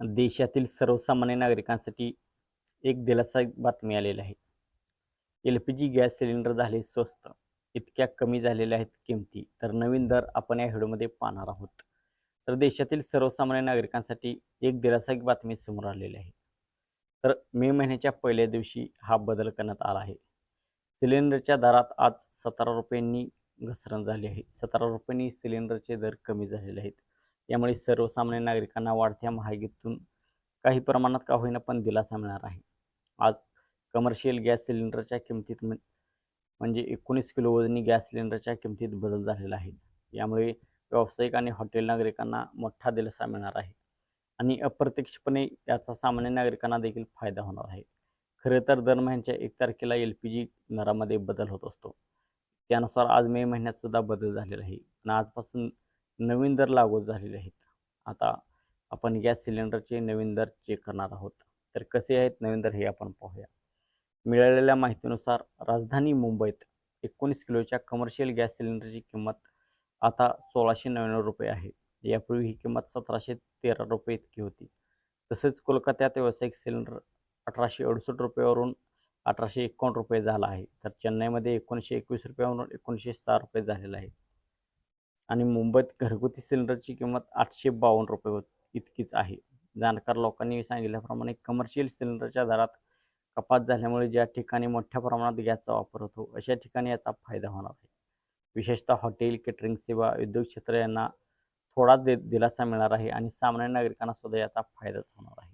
देशातील सर्वसामान्य नागरिकांसाठी एक दिलासा बातमी आलेली आहे. L P G gas cylinder झाले स्वस्त इतक्या कमी झालेल्या आहेत किमती तर नवीन दर आपण या व्हिडिओमध्ये पाहणार आहोत. तर देशातील सर्वसामान्य नागरिकांसाठी एक दिलासा बातमी समोर आलेली आहे. तर मे महिन्याच्या पहिल्या दिवशी हा बदल करण्यात आला आहे. सिलेंडरच्या दरात आज सतरा रुपयांनी घसरण झाली आहे. सतरा रुपयांनी सिलेंडरचे दर कमी झालेले आहेत. यामुळे सर्वसामान्य नागरिकांना वाढत्या महागाईतून काही प्रमाणात का होईना पण दिलासा मिळणार आहे. आज कमर्शियल गॅस सिलेंडरच्या किमतीत म्हणजे एकोणीस किलो वजनी गॅस सिलेंडरच्या किमतीत बदल झालेला आहे. यामुळे व्यावसायिक आणि हॉटेल नागरिकांना मोठा दिलासा मिळणार आहे आणि अप्रत्यक्षपणे याचा सामान्य नागरिकांना देखील फायदा होणार आहे. खरं तर दर महिन्याच्या एक तारखेला एल पी जी दरामध्ये बदल होत असतो. त्यानुसार आज मे महिन्यात सुद्धा बदल झालेला आहे. आणि आजपासून नवीन दर लागू झालेले आहेत. आता आपण गॅस सिलेंडरचे नवीन दर चेक करणार आहोत. तर कसे आहेत नवीन दर हे आपण पाहूया. मिळालेल्या माहितीनुसार राजधानी मुंबईत एकोणीस किलोच्या कमर्शियल गॅस सिलेंडरची किंमत आता सोळाशे नव्याण्णव रुपये आहे. यापूर्वी ही किंमत सतराशे तेरा रुपये इतकी होती. तसेच कोलकात्यात व्यावसायिक सिलेंडर अठराशे अडुसष्ट रुपयावरून अठराशे एकावन्न रुपये झाला आहे. तर चेन्नईमध्ये एकोणीसशे एकवीस रुपयावरून एकोणीसशे सहा रुपये झालेला आहे आणि मुंबईत घरगुती सिलेंडरची किंमत आठशे बावन्न रुपये होत इतकीच आहे. जाणकार लोकांनी सांगितल्याप्रमाणे कमर्शियल सिलेंडरच्या दरात कपात झाल्यामुळे ज्या ठिकाणी मोठ्या प्रमाणात गॅसचा वापर होतो अशा ठिकाणी याचा फायदा होणार आहे. विशेषतः हॉटेल केटरिंग सेवा उद्योग क्षेत्र यांना थोडा दि दिलासा मिळणार आहे आणि सामान्य नागरिकांना सुद्धा याचा फायदाच होणार आहे.